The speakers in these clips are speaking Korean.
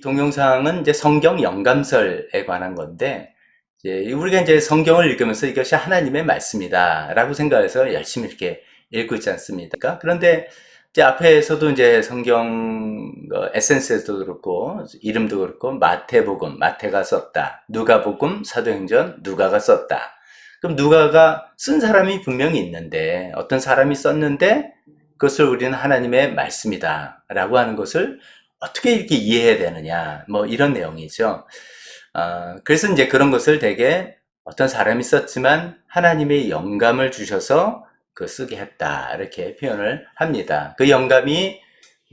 이 동영상은 이제 성경 영감설에 관한 건데, 이제 우리가 이제 성경을 읽으면서 이것이 하나님의 말씀이다 라고 생각해서 열심히 이렇게 읽고 있지 않습니까? 그런데 이제 앞에서도 이제 성경 어, 에센스에도 그렇고 이름도 그렇고 마태복음 마태가 썼다. 누가복음? 사도행전 누가가 썼다. 그럼 누가가 쓴 사람이 분명히 있는데 어떤 사람이 썼는데 그것을 우리는 하나님의 말씀이다 라고 하는 것을 어떻게 이렇게 이해해야 되느냐 뭐 이런 내용이죠 아, 그래서 이제 그런 것을 되게 어떤 사람이 썼지만 하나님의 영감을 주셔서 그 쓰게 했다 이렇게 표현을 합니다. 그 영감이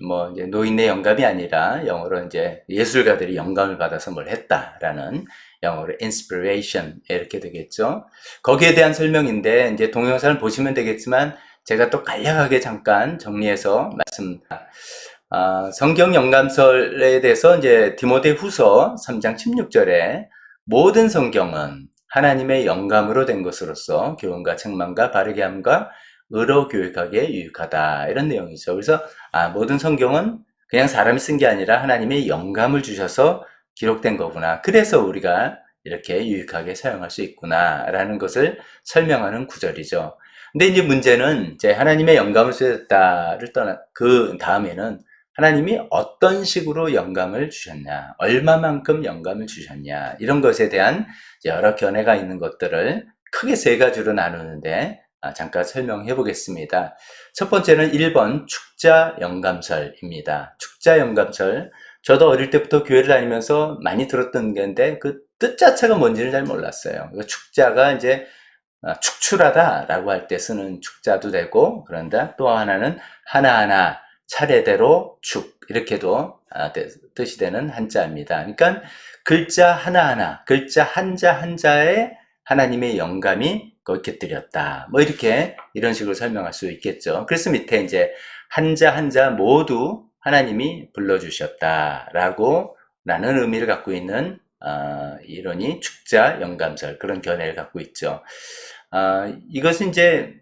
뭐 이제 노인의 영감이 아니라 영어로 이제 예술가들이 영감을 받아서 뭘 했다라는 영어로 inspiration 이렇게 되겠죠. 거기에 대한 설명인데 이제 동영상을 보시면 되겠지만 제가 또 간략하게 잠깐 정리해서 말씀. 아, 성경 영감설에 대해서 이제 디모데 후서 3장 16절에 모든 성경은 하나님의 영감으로 된 것으로서 교훈과 책망과 바르게 함과 의로 교육하기에 유익하다 이런 내용이죠. 그래서 아, 모든 성경은 그냥 사람이 쓴 게 아니라 하나님의 영감을 주셔서 기록된 거구나. 그래서 우리가 이렇게 유익하게 사용할 수 있구나라는 것을 설명하는 구절이죠. 근데 이제 문제는 이제 하나님의 영감을 쓰였다를 떠나 그 다음에는 하나님이 어떤 식으로 영감을 주셨냐, 얼마만큼 영감을 주셨냐, 이런 것에 대한 여러 견해가 있는 것들을 크게 세 가지로 나누는데 아, 잠깐 설명해 보겠습니다. 첫 번째는 1번 축자 영감설입니다. 축자 영감설. 저도 어릴 때부터 교회를 다니면서 많이 들었던 건데 그 뜻 자체가 뭔지는 잘 몰랐어요. 그 축자가 이제 아, 축출하다라고 할 때 쓰는 축자도 되고 그런다. 또 하나는 하나하나 차례대로 축 이렇게도 아, 뜻이 되는 한자입니다. 그러니까 글자 하나하나, 글자 한자 한자에 하나님의 영감이 거기에 들였다. 뭐 이렇게 이런 식으로 설명할 수 있겠죠. 그래서 밑에 이제 한자 한자 모두 하나님이 불러주셨다라고 라는 의미를 갖고 있는 어, 이론이 축자 영감설 그런 견해를 갖고 있죠. 어, 이것은 이제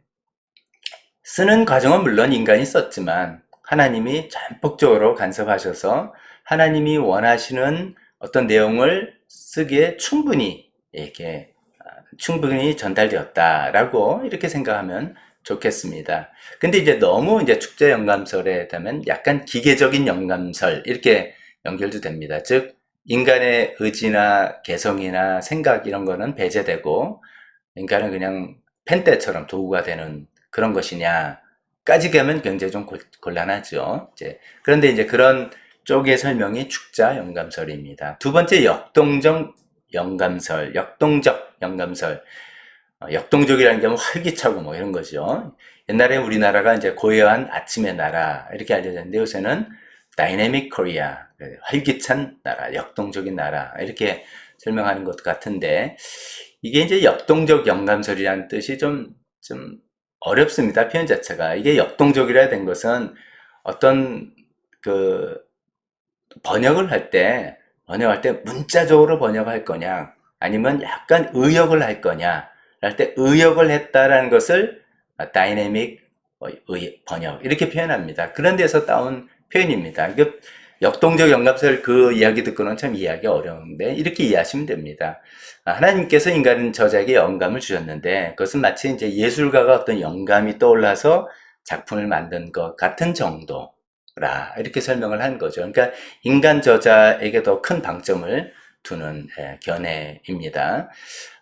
쓰는 과정은 물론 인간이 썼지만 하나님이 전폭적으로 간섭하셔서 하나님이 원하시는 어떤 내용을 쓰기에 충분히 이렇게 아, 충분히 전달되었다라고 이렇게 생각하면 좋겠습니다. 근데 이제 너무 이제 축제 영감설에 되면 약간 기계적인 영감설 이렇게 연결도 됩니다. 즉 인간의 의지나 개성이나 생각 이런 거는 배제되고 인간은 그냥 펜대처럼 도구가 되는 그런 것이냐 까지 가면 굉장히 좀 곤란하죠. 이제 그런데 이제 그런 쪽의 설명이 축자 영감설입니다. 두 번째 역동적 영감설, 역동적 영감설. 어, 역동적이라는 게 뭐 활기차고 뭐 이런 거죠. 옛날에 우리나라가 이제 고요한 아침의 나라 이렇게 알려졌는데 요새는 다이내믹 코리아, 활기찬 나라, 역동적인 나라 이렇게 설명하는 것 같은데 이게 이제 역동적 영감설이라는 뜻이 좀, 좀 어렵습니다. 표현 자체가. 이게 역동적이라 된 것은 어떤 그 번역을 할 때, 번역할 때 문자적으로 번역할 거냐, 아니면 약간 의역을 할 거냐, 할 때 의역을 했다라는 것을 다이내믹 번역, 이렇게 표현합니다. 그런 데서 따온 표현입니다. 역동적 영감설 그 이야기 듣고는 참 이해하기 어려운데 이렇게 이해하시면 됩니다. 아, 하나님께서 인간 저자에게 영감을 주셨는데 그것은 마치 이제 예술가가 어떤 영감이 떠올라서 작품을 만든 것 같은 정도라 이렇게 설명을 한 거죠. 그러니까 인간 저자에게 더 큰 방점을 두는 예, 견해입니다.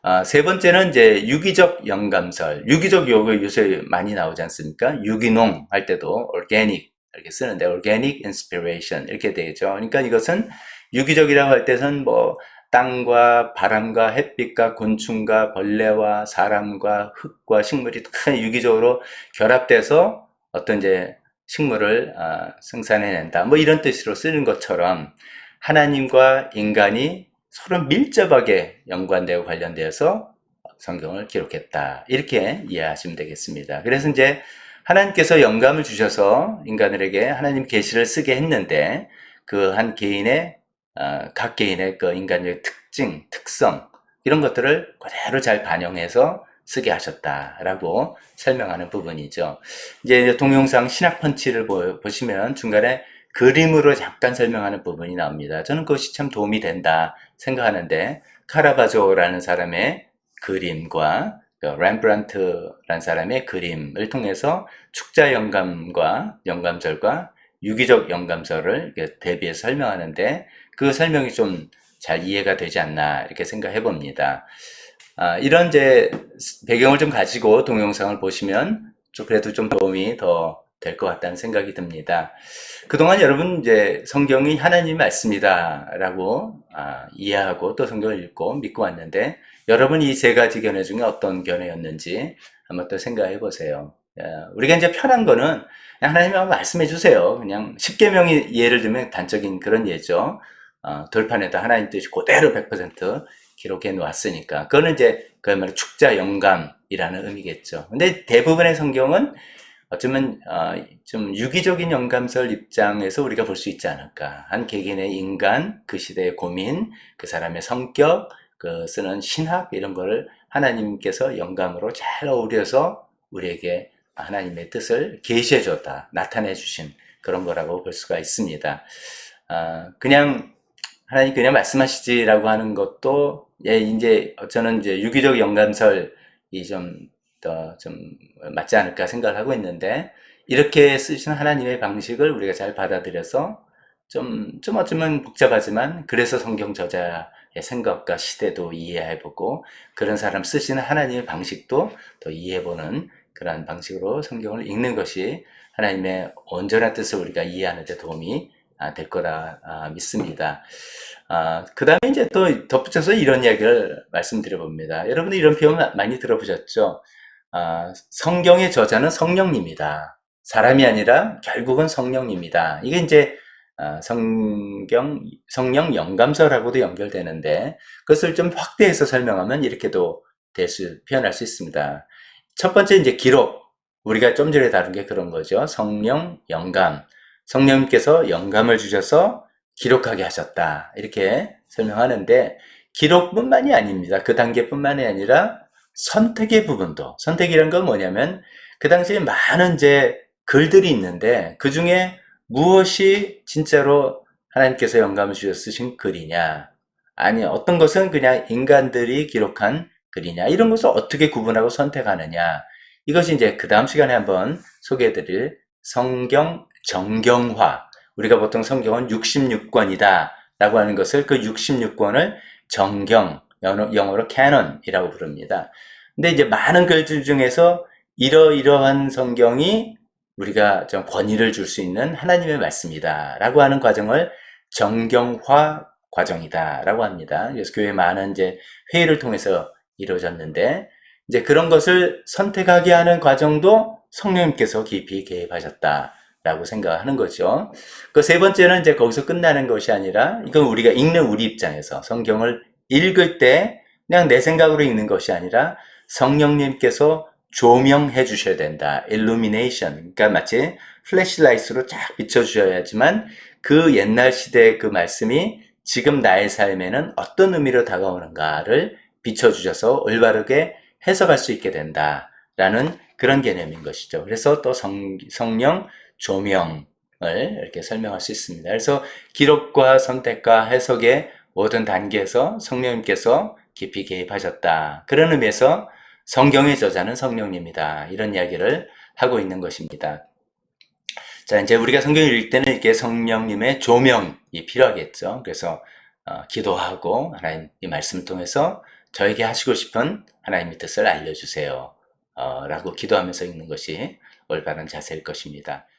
아, 세 번째는 이제 유기적 영감설. 유기적 요거 요새 많이 나오지 않습니까? 유기농 할 때도 organic 이렇게 쓰는데 organic inspiration 이렇게 되죠. 그러니까 이것은 유기적이라고 할 때는 뭐 땅과 바람과 햇빛과 곤충과 벌레와 사람과 흙과 식물이 다 유기적으로 결합돼서 어떤 이제 식물을 어, 생산해낸다. 뭐 이런 뜻으로 쓰는 것처럼 하나님과 인간이 서로 밀접하게 연관되고 관련되어서 성경을 기록했다. 이렇게 이해하시면 되겠습니다. 그래서 이제 하나님께서 영감을 주셔서 인간들에게 하나님 계시를 쓰게 했는데 그 한 개인의 어, 각 개인의 그 인간의 특징, 특성 이런 것들을 그대로 잘 반영해서 쓰게 하셨다라고 설명하는 부분이죠. 이제 동영상 신학 펀치를 보, 시면 중간에 그림으로 잠깐 설명하는 부분이 나옵니다. 저는 그것이 참 도움이 된다 생각하는데 카라바조라는 사람의 그림과 그 렘브란트라는 사람의 그림을 통해서 축자 영감과 영감설과 유기적 영감설을 대비해서 설명하는데 그 설명이 좀 잘 이해가 되지 않나 이렇게 생각해 봅니다. 아, 이런 이제 배경을 좀 가지고 동영상을 보시면 좀 그래도 좀 도움이 더 될 것 같다는 생각이 듭니다. 그동안 여러분 이제 성경이 하나님 말씀이다라고 아, 이해하고 또 성경을 읽고 믿고 왔는데 여러분 이 세 가지 견해 중에 어떤 견해였는지 한번 또 생각해 보세요. 야, 우리가 이제 편한 거는 하나님이 한번 말씀해 주세요. 그냥 십계명이 예를 들면 단적인 그런 예죠. 어, 돌판에다 하나님 뜻이 그대로 100% 기록해 놓았으니까 그거는 이제 그야말로 축자 영감이라는 의미겠죠. 근데 대부분의 성경은 어쩌면 어, 좀 유기적인 영감설 입장에서 우리가 볼 수 있지 않을까. 한 개개인의 인간, 그 시대의 고민, 그 사람의 성격, 그 쓰는 신학 이런 거를 하나님께서 영감으로 잘 어우려서 우리에게 하나님의 뜻을 계시해 줬다, 나타내 주신 그런 거라고 볼 수가 있습니다. 아, 그냥 하나님 그냥 말씀하시지라고 하는 것도 예 이제 저는 이제 유기적 영감설이 좀 더좀 맞지 않을까 생각을 하고 있는데 이렇게 쓰신 하나님의 방식을 우리가 잘 받아들여서 좀, 좀 어쩌면 복잡하지만 그래서 성경 저자의 생각과 시대도 이해해보고 그런 사람 쓰시는 하나님의 방식도 더 이해해보는 그런 방식으로 성경을 읽는 것이 하나님의 온전한 뜻을 우리가 이해하는 데 도움이 아, 될 거라 아, 믿습니다. 아, 그 다음에 이제 또 덧붙여서 이런 이야기를 말씀드려 봅니다. 여러분들 이런 표현 많이 들어보셨죠? 아, 성경의 저자는 성령님이다. 사람이 아니라 결국은 성령님이다. 이게 이제 아, 성경, 성령 영감서라고도 연결되는데 그것을 좀 확대해서 설명하면 이렇게도 될 수, 표현할 수 있습니다. 첫 번째 이제 기록. 우리가 좀 전에 다룬 게 그런 거죠. 성령 영감. 성령님께서 영감을 주셔서 기록하게 하셨다. 이렇게 설명하는데 기록뿐만이 아닙니다. 그 단계뿐만이 아니라 선택의 부분도 선택이란 건 뭐냐면 그 당시에 많은 이제 글들이 있는데 그 중에 무엇이 진짜로 하나님께서 영감을 쓰신 글이냐? 아니 어떤 것은 그냥 인간들이 기록한 글이냐? 이런 것을 어떻게 구분하고 선택하느냐? 이것이 이제 그 다음 시간에 한번 소개해드릴 성경 정경화. 우리가 보통 성경은 66권이다 라고 하는 것을 그 66권을 정경 영어 로 canon이라고 부릅니다. 근데 이제 많은 글들 중에서 이러이러한 성경이 우리가 좀 권위를 줄 수 있는 하나님의 말씀이다 라고 하는 과정을 정경화 과정이다 라고 합니다. 그래서 교회 많은 이제 회의를 통해서 이루어졌는데 이제 그런 것을 선택하게 하는 과정도 성령님께서 깊이 개입하셨다. 라고 생각하는 거죠. 그 세 번째는 이제 거기서 끝나는 것이 아니라 이건 우리가 읽는 우리 입장에서 성경을 읽을 때 그냥 내 생각으로 읽는 것이 아니라 성령님께서 조명해 주셔야 된다. illumination. 그러니까 마치 플래시라이트로 쫙 비춰 주셔야지만 그 옛날 시대의 그 말씀이 지금 나의 삶에는 어떤 의미로 다가오는가를 비춰 주셔서 올바르게 해석할 수 있게 된다라는 그런 개념인 것이죠. 그래서 또 성, 성령 조명을 이렇게 설명할 수 있습니다. 그래서 기록과 선택과 해석의 모든 단계에서 성령님께서 깊이 개입하셨다. 그런 의미에서 성경의 저자는 성령님이다. 이런 이야기를 하고 있는 것입니다. 자, 이제 우리가 성경을 읽을 때는 이렇게 성령님의 조명이 필요하겠죠. 그래서 어, 기도하고 하나님 이 말씀을 통해서 저에게 하시고 싶은 하나님의 뜻을 알려주세요. 어, 라고 기도하면서 읽는 것이 올바른 자세일 것입니다.